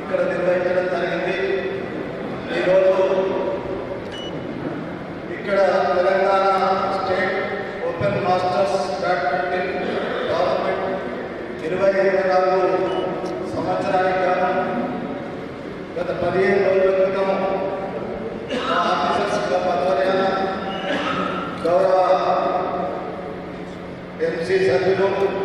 ఇక్కడ నిర్వహించిన Thank you.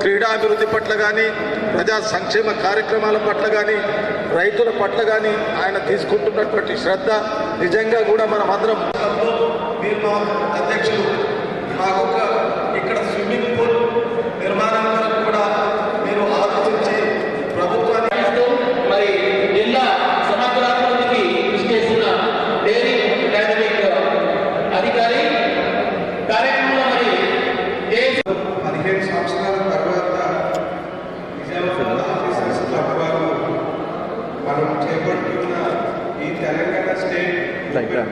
క్రీడాభివృద్ధి పట్ల కానీ ప్రజా సంక్షేమ కార్యక్రమాల పట్ల కానీ రైతుల పట్ల కానీ ఆయన తీసుకుంటున్నటువంటి శ్రద్ధ నిజంగా కూడా మనమందరం అధ్యక్షులు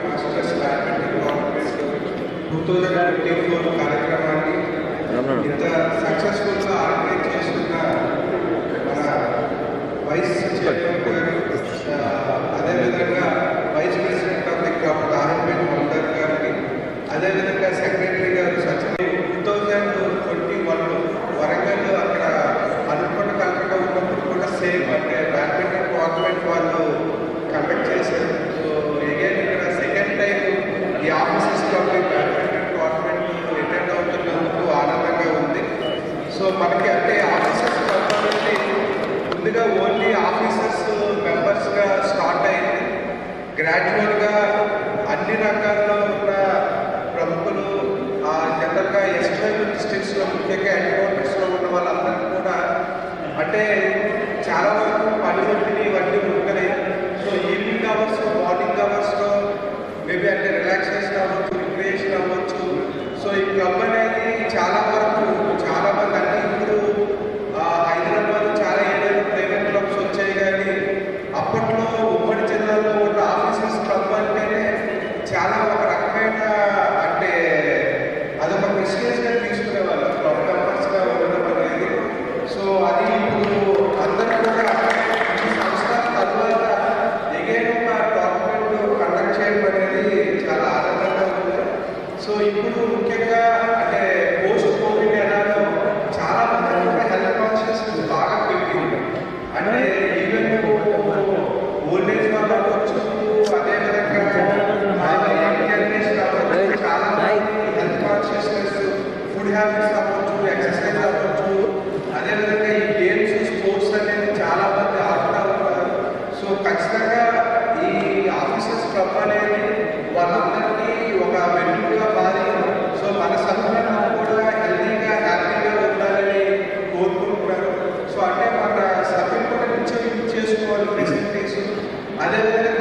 మాస్టర్స్ గవర్నమెంట్ టూ కార్యక్రమాన్ని ఎంత సక్సెస్ఫుల్గా ఆర్గనైజ్ చేస్తున్న మన వైస్ చైర్మన్ గారు అదేవిధంగా vice president of the government గారిని అదేవిధంగా ఆఫీసెస్లోకి బ్యాడ్మింటన్ టోర్నమెంట్ అటెండ్ అవుతున్నందుకు ఆనందంగా ఉంది. సో మనకి అంటే ఆఫీసర్స్ గవర్నమెంట్ ముందుగా ఓన్లీ ఆఫీసర్స్ మెంబర్స్గా స్టార్ట్ అయింది గ్రాడ్యువల్గా అన్ని రకాల్లో ఉన్న ప్రముఖులు జనరల్గా ఎస్ట్రైల్ డిస్ట్రిక్ట్స్లో ముఖ్యంగా హెడ్ క్వార్టర్స్లో ఉన్న వాళ్ళందరూ కూడా అంటే చాలా vuelven Hallelujah.